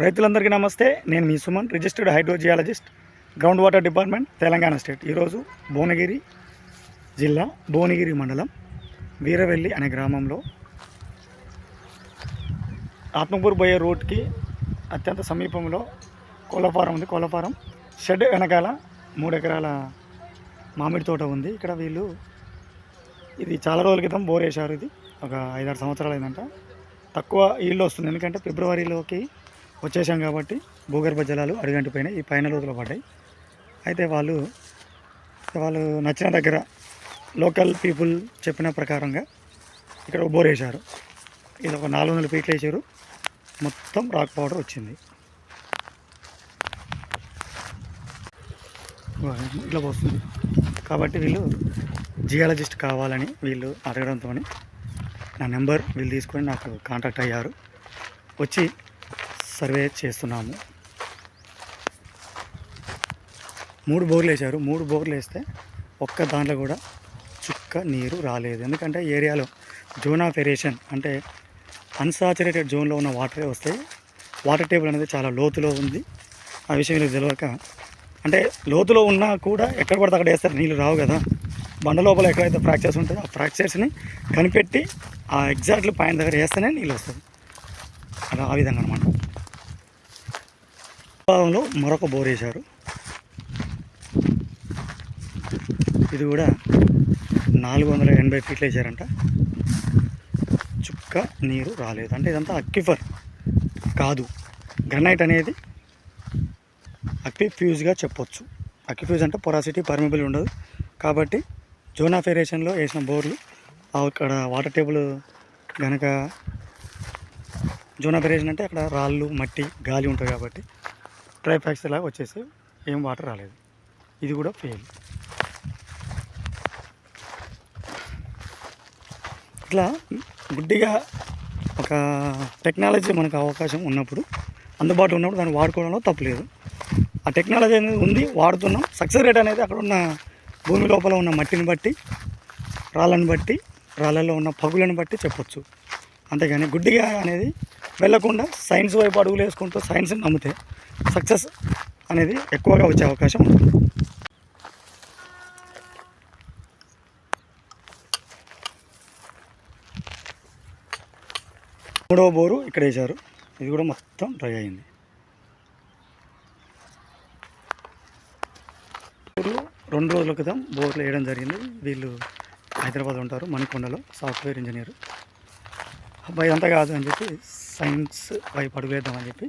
రైతులందరికీ నమస్తే. నేను మీ Suman registered hydrogeologist ground water department Telangana state. ఈరోజు భువనగిరి జిల్లా భువనగిరి మండలం వీరవెల్లి అనే గ్రామంలో ఆత్మకూరు పోయే రోడ్కి అత్యంత సమీపంలో కోళ్ళఫారం ఉంది. కోళ్ళఫారం షెడ్ వెనకాల మూడు ఎకరాల మామిడి తోట ఉంది. ఇక్కడ వీళ్ళు ఇది చాలా రోజుల క్రితం బోర్ వేశారు ఇది. ఒక ఐదారు సంవత్సరాలు అయిందంట. తక్కువ ఈళ్ళు వస్తుంది. ఎందుకంటే ఫిబ్రవరిలోకి వచ్చేసాం కాబట్టి భూగర్భ జలాలు అడుగంటిపోయినాయి ఈ పైన లోతులు పడ్డాయి. అయితే వాళ్ళు వాళ్ళు నచ్చిన దగ్గర లోకల్ పీపుల్ చెప్పిన ప్రకారంగా ఇక్కడ బోర్ వేశారు. ఇది ఒక నాలుగు వందల ఫీట్లు వేసారు మొత్తం రాక్ పౌడర్ వచ్చింది. ఇట్లా పోస్తుంది. కాబట్టి వీళ్ళు జియాలజిస్ట్ కావాలని వీళ్ళు అడగడంతో నా నెంబర్ వీళ్ళు తీసుకొని నాకు కాంటాక్ట్ అయ్యారు. వచ్చి సర్వే చేస్తున్నాము. మూడు బోర్లు వేశారు. మూడు బోర్లు వేస్తే ఒక్క దాంట్లో కూడా చుక్క నీరు రాలేదు. ఎందుకంటే ఏరియాలో జోన్ ఆఫ్ ఎరేషన్ అంటే అన్సాచురేటెడ్ జోన్లో ఉన్న వాటరే వస్తాయి వాటర్ టేబుల్ అనేది చాలా లోతులో ఉంది. ఆ విషయం వీళ్ళకి తెలియక అంటే లోతులో ఉన్నా కూడా ఎక్కడ పడితే అక్కడ వేస్తారు. నీళ్ళు రావు కదా. బండ లోపల ఎక్కడైతే ఫ్రాక్చర్స్ ఉంటుందో ఆ ఫ్రాక్చర్స్ని కనిపెట్టి ఆ ఎగ్జాక్ట్లీ పాయింట్ దగ్గర వేస్తేనే నీళ్ళు వస్తుంది అలా ఆ విధంగా అనమాట భాగంలో మరొక బోర్ వేశారు. ఇది కూడా నాలుగు వందల ఎనభై ఫీట్లు వేశారంట. చుక్క నీరు రాలేదు. అంటే ఇదంతా అక్విఫర్ కాదు. గ్రనైట్ అనేది అక్విఫ్యూజ్గా చెప్పొచ్చు. అక్విఫ్యూజ్ అంటే పొరాసిటీ పర్మిబుల్ ఉండదు. కాబట్టి జోనా ఫెరేషన్లో వేసిన బోర్లు అక్కడ వాటర్ టేబుల్ కనుక జోనా ఫెరేషన్ అంటే అక్కడ రాళ్ళు మట్టి గాలి ఉంటుంది కాబట్టి డ్రై ప్యాక్స్ లాగా వచ్చేసి ఏం వాటర్ రాలేదు. ఇది కూడా ఫెయిల్. ఇట్లా గుడ్డిగా ఒక టెక్నాలజీ మనకు అవకాశం ఉన్నప్పుడు అందుబాటులో ఉన్నప్పుడు దాన్ని వాడుకోవడంలో తప్పులేదు ఆ టెక్నాలజీ అనేది ఉంది వాడుతున్నాం. సక్సెస్ రేట్ అనేది అక్కడ ఉన్న భూమి లోపల ఉన్న మట్టిని బట్టి రాళ్ళను బట్టి రాళ్ళల్లో ఉన్న పగులను బట్టి చెప్పొచ్చు. అంతేగాని గుడ్డిగా అనేది వెళ్ళకుండా సైన్స్ వైపు అడుగులు వేసుకుంటూ సైన్స్ని నమ్మితే సక్సెస్ అనేది ఎక్కువగా వచ్చే అవకాశం ఉంటుంది. మూడవ బోరు ఇక్కడ వేశారు. ఇది కూడా మొత్తం డ్రై అయింది. రెండు రోజుల క్రితం బోర్లు వేయడం జరిగింది. వీళ్ళు హైదరాబాద్ ఉంటారు మణికొండలో సాఫ్ట్వేర్ ఇంజనీర్. అబ్బాయి అంతా కాదు అని చెప్పి సైన్స్ వైపు అడుగులేద్దామని చెప్పి